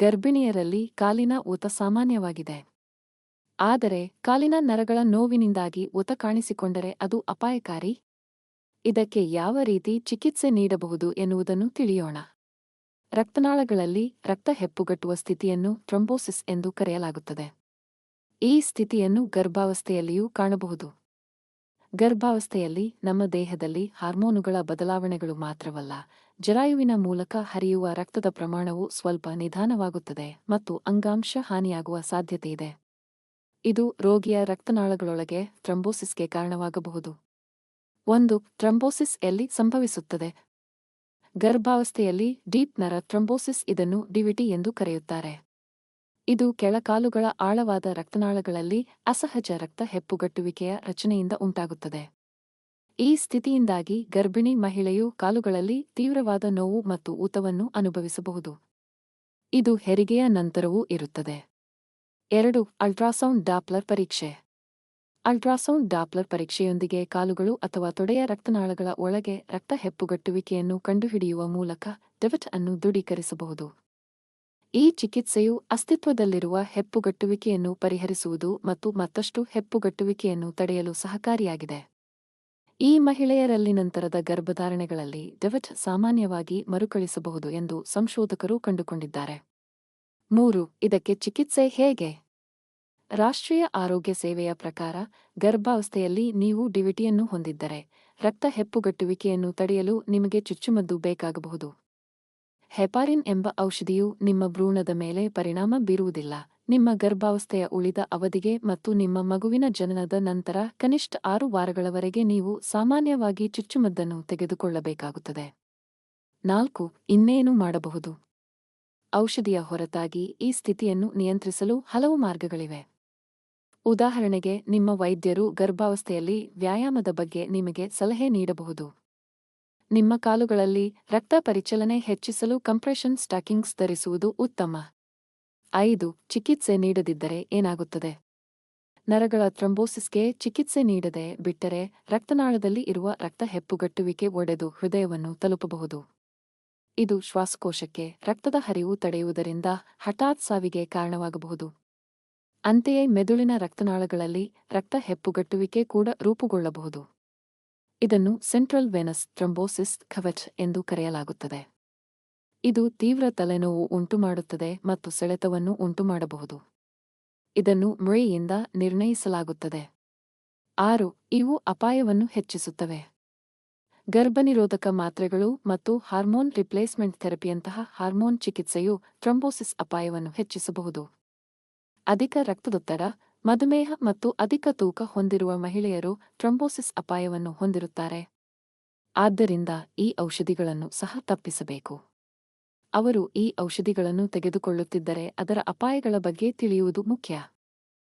ಗರ್ಭಿಣಿಯರಲ್ಲಿ ಕಾಲಿನ ಊತ ಸಾಮಾನ್ಯವಾಗಿದೆ. ಆದರೆ ಕಾಲಿನ ನರಗಳ ನೋವಿನಿಂದಾಗಿ ಊತ ಕಾಣಿಸಿಕೊಂಡರೆ ಅದು ಅಪಾಯಕಾರಿ? ಇದಕ್ಕೆ ಯಾವ ರೀತಿ ಚಿಕಿತ್ಸೆ ನೀಡಬಹುದು ಎನ್ನುವುದನ್ನು ತಿಳಿಯೋಣ. ರಕ್ತನಾಳಗಳಲ್ಲಿ ರಕ್ತ ಹೆಪ್ಪುಗಟ್ಟುವ ಸ್ಥಿತಿಯನ್ನು ಟ್ರಂಬೋಸಿಸ್ ಎಂದು ಕರೆಯಲಾಗುತ್ತದೆ. ಈ ಸ್ಥಿತಿಯನ್ನು ಗರ್ಭಾವಸ್ಥೆಯಲ್ಲಿಯೂ ಕಾಣಬಹುದು. ಗರ್ಭಾವಸ್ಥೆಯಲ್ಲಿ ನಮ್ಮ ದೇಹದಲ್ಲಿ ಹಾರ್ಮೋನುಗಳ ಬದಲಾವಣೆಗಳು ಮಾತ್ರವಲ್ಲ, ಜರಾಯುವಿನ ಮೂಲಕ ಹರಿಯುವ ರಕ್ತದ ಪ್ರಮಾಣವು ಸ್ವಲ್ಪ ನಿಧಾನವಾಗುತ್ತದೆ ಮತ್ತು ಅಂಗಾಂಶ ಹಾನಿಯಾಗುವ ಸಾಧ್ಯತೆಯಿದೆ ಇದು ರೋಗಿಯ ರಕ್ತನಾಳಗಳೊಳಗೆ ಥ್ರಂಬೋಸಿಸ್ಗೆ ಕಾರಣವಾಗಬಹುದು. ಒಂದು, ಥ್ರಂಬೋಸಿಸ್ ಎಲ್ಲಿ ಸಂಭವಿಸುತ್ತದೆ? ಗರ್ಭಾವಸ್ಥೆಯಲ್ಲಿ ಡೀಪ್ ನರ ಥ್ರಂಬೋಸಿಸ್ ಇದನ್ನು ಡಿವಿಟಿ ಎಂದು ಕರೆಯುತ್ತಾರೆ. ಇದು ಕೆಳಕಾಲುಗಳ ಆಳವಾದ ರಕ್ತನಾಳಗಳಲ್ಲಿ ಅಸಹಜ ರಕ್ತ ಹೆಪ್ಪುಗಟ್ಟುವಿಕೆಯ ರಚನೆಯಿಂದ ಉಂಟಾಗುತ್ತದೆ. ಈ ಸ್ಥಿತಿಯಿಂದಾಗಿ ಗರ್ಭಿಣಿ ಮಹಿಳೆಯು ಕಾಲುಗಳಲ್ಲಿ ತೀವ್ರವಾದ ನೋವು ಮತ್ತು ಊತವನ್ನು ಅನುಭವಿಸಬಹುದು. ಇದು ಹೆರಿಗೆಯ ನಂತರವೂ ಇರುತ್ತದೆ. ಎರಡು, ಅಲ್ಟ್ರಾಸೌಂಡ್ ಡಾಪ್ಲರ್ ಪರೀಕ್ಷೆ. ಅಲ್ಟ್ರಾಸೌಂಡ್ ಡಾಪ್ಲರ್ ಪರೀಕ್ಷೆಯೊಂದಿಗೆ ಕಾಲುಗಳು ಅಥವಾ ತೊಡೆಯ ರಕ್ತನಾಳಗಳ ಒಳಗೆ ರಕ್ತ ಹೆಪ್ಪುಗಟ್ಟುವಿಕೆಯನ್ನು ಕಂಡುಹಿಡಿಯುವ ಮೂಲಕ ಡೆವಟ್ ಅನ್ನು ದೃಢೀಕರಿಸಬಹುದು. ಈ ಚಿಕಿತ್ಸೆಯು ಅಸ್ತಿತ್ವದಲ್ಲಿರುವ ಹೆಪ್ಪುಗಟ್ಟುವಿಕೆಯನ್ನು ಪರಿಹರಿಸುವುದು ಮತ್ತು ಮತ್ತಷ್ಟು ಹೆಪ್ಪುಗಟ್ಟುವಿಕೆಯನ್ನು ತಡೆಯಲು ಸಹಕಾರಿಯಾಗಿದೆ. ಈ ಮಹಿಳೆಯರಲ್ಲಿ ನಂತರದ ಗರ್ಭಧಾರಣೆಗಳಲ್ಲಿ ಡೆವಟ್ ಸಾಮಾನ್ಯವಾಗಿ ಮರುಕಳಿಸಬಹುದು ಎಂದು ಸಂಶೋಧಕರು ಕಂಡುಕೊಂಡಿದ್ದಾರೆ. ಮೂರು, ಇದಕ್ಕೆ ಚಿಕಿತ್ಸೆ ಹೇಗೆ? ರಾಷ್ಟ್ರೀಯ ಆರೋಗ್ಯ ಸೇವೆಯ ಪ್ರಕಾರ, ಗರ್ಭಾವಸ್ಥೆಯಲ್ಲಿ ನೀವು ಡಿವಿಟಿಯನ್ನು ಹೊಂದಿದ್ದರೆ ರಕ್ತ ಹೆಪ್ಪುಗಟ್ಟುವಿಕೆಯನ್ನು ತಡೆಯಲು ನಿಮಗೆ ಚುಚ್ಚುಮದ್ದು ಬೇಕಾಗಬಹುದು. ಹೆಪಾರಿನ್ ಎಂಬ ಔಷಧಿಯು ನಿಮ್ಮ ಭ್ರೂಣದ ಮೇಲೆ ಪರಿಣಾಮ ಬೀರುವುದಿಲ್ಲ. ನಿಮ್ಮ ಗರ್ಭಾವಸ್ಥೆಯ ಉಳಿದ ಅವಧಿಗೆ ಮತ್ತು ನಿಮ್ಮ ಮಗುವಿನ ಜನನದ ನಂತರ ಕನಿಷ್ಠ ಆರು ವಾರಗಳವರೆಗೆ ನೀವು ಸಾಮಾನ್ಯವಾಗಿ ಚುಚ್ಚುಮದ್ದನ್ನು ತೆಗೆದುಕೊಳ್ಳಬೇಕಾಗುತ್ತದೆ. ನಾಲ್ಕು, ಇನ್ನೇನು ಮಾಡಬಹುದು? ಔಷಧಿಯ ಹೊರತಾಗಿ ಈ ಸ್ಥಿತಿಯನ್ನು ನಿಯಂತ್ರಿಸಲು ಹಲವು ಮಾರ್ಗಗಳಿವೆ. ಉದಾಹರಣೆಗೆ, ನಿಮ್ಮ ವೈದ್ಯರು ಗರ್ಭಾವಸ್ಥೆಯಲ್ಲಿ ವ್ಯಾಯಾಮದ ಬಗ್ಗೆ ನಿಮಗೆ ಸಲಹೆ ನೀಡಬಹುದು. ನಿಮ್ಮ ಕಾಲುಗಳಲ್ಲಿ ರಕ್ತ ಪರಿಚಲನೆ ಹೆಚ್ಚಿಸಲು ಕಂಪ್ರೆಷನ್ ಸ್ಟಾಕಿಂಗ್ಸ್ ಧರಿಸುವುದು ಉತ್ತಮ. ಐದು, ಚಿಕಿತ್ಸೆ ನೀಡದಿದ್ದರೆ ಏನಾಗುತ್ತದೆ? ನರಗಳ ಥ್ರಂಬೋಸಿಸ್ಗೆ ಚಿಕಿತ್ಸೆ ನೀಡದೆ ಬಿಟ್ಟರೆ ರಕ್ತನಾಳದಲ್ಲಿ ಇರುವ ರಕ್ತ ಹೆಪ್ಪುಗಟ್ಟುವಿಕೆ ಒಡೆದು ಹೃದಯವನ್ನು ತಲುಪಬಹುದು. ಇದು ಶ್ವಾಸಕೋಶಕ್ಕೆ ರಕ್ತದ ಹರಿವು ತಡೆಯುವುದರಿಂದ ಹಠಾತ್ ಸಾವಿಗೆ ಕಾರಣವಾಗಬಹುದು. ಅಂತೆಯೇ ಮೆದುಳಿನ ರಕ್ತನಾಳಗಳಲ್ಲಿ ರಕ್ತ ಹೆಪ್ಪುಗಟ್ಟುವಿಕೆ ಕೂಡ ರೂಪುಗೊಳ್ಳಬಹುದು. ಇದನ್ನು ಸೆಂಟ್ರಲ್ ವೆನಸ್ ಥ್ರಂಬೋಸಿಸ್ ಕವಚ್ ಎಂದು ಕರೆಯಲಾಗುತ್ತದೆ. ಇದು ತೀವ್ರ ತಲೆನೋವು ಉಂಟುಮಾಡುತ್ತದೆ ಮತ್ತು ಸೆಳೆತವನ್ನು ಉಂಟುಮಾಡಬಹುದು. ಇದನ್ನು ಮುಳೆಯಿಂದ ನಿರ್ಣಯಿಸಲಾಗುತ್ತದೆ. ಆರು, ಇವು ಅಪಾಯವನ್ನು ಹೆಚ್ಚಿಸುತ್ತವೆ. ಗರ್ಭನಿರೋಧಕ ಮಾತ್ರೆಗಳು ಮತ್ತು ಹಾರ್ಮೋನ್ ರಿಪ್ಲೇಸ್ಮೆಂಟ್ ಥೆರಪಿಯಂತಹ ಹಾರ್ಮೋನ್ ಚಿಕಿತ್ಸೆಯು ಥ್ರಂಬೋಸಿಸ್ ಅಪಾಯವನ್ನು ಹೆಚ್ಚಿಸಬಹುದು. ಅಧಿಕ ರಕ್ತದೊತ್ತಡ ಮಧುಮೇಹ ಮತ್ತು ಅಧಿಕ ತೂಕ ಹೊಂದಿರುವ ಮಹಿಳೆಯರು ಟ್ರಂಬೋಸಿಸ್ ಅಪಾಯವನ್ನು ಹೊಂದಿರುತ್ತಾರೆ. ಆದ್ದರಿಂದ ಈ ಔಷಧಿಗಳನ್ನು ಸಹ ತಪ್ಪಿಸಬೇಕು. ಅವರು ಈ ಔಷಧಿಗಳನ್ನು ತೆಗೆದುಕೊಳ್ಳುತ್ತಿದ್ದರೆ ಅದರ ಅಪಾಯಗಳ ಬಗ್ಗೆ ತಿಳಿಯುವುದು ಮುಖ್ಯ.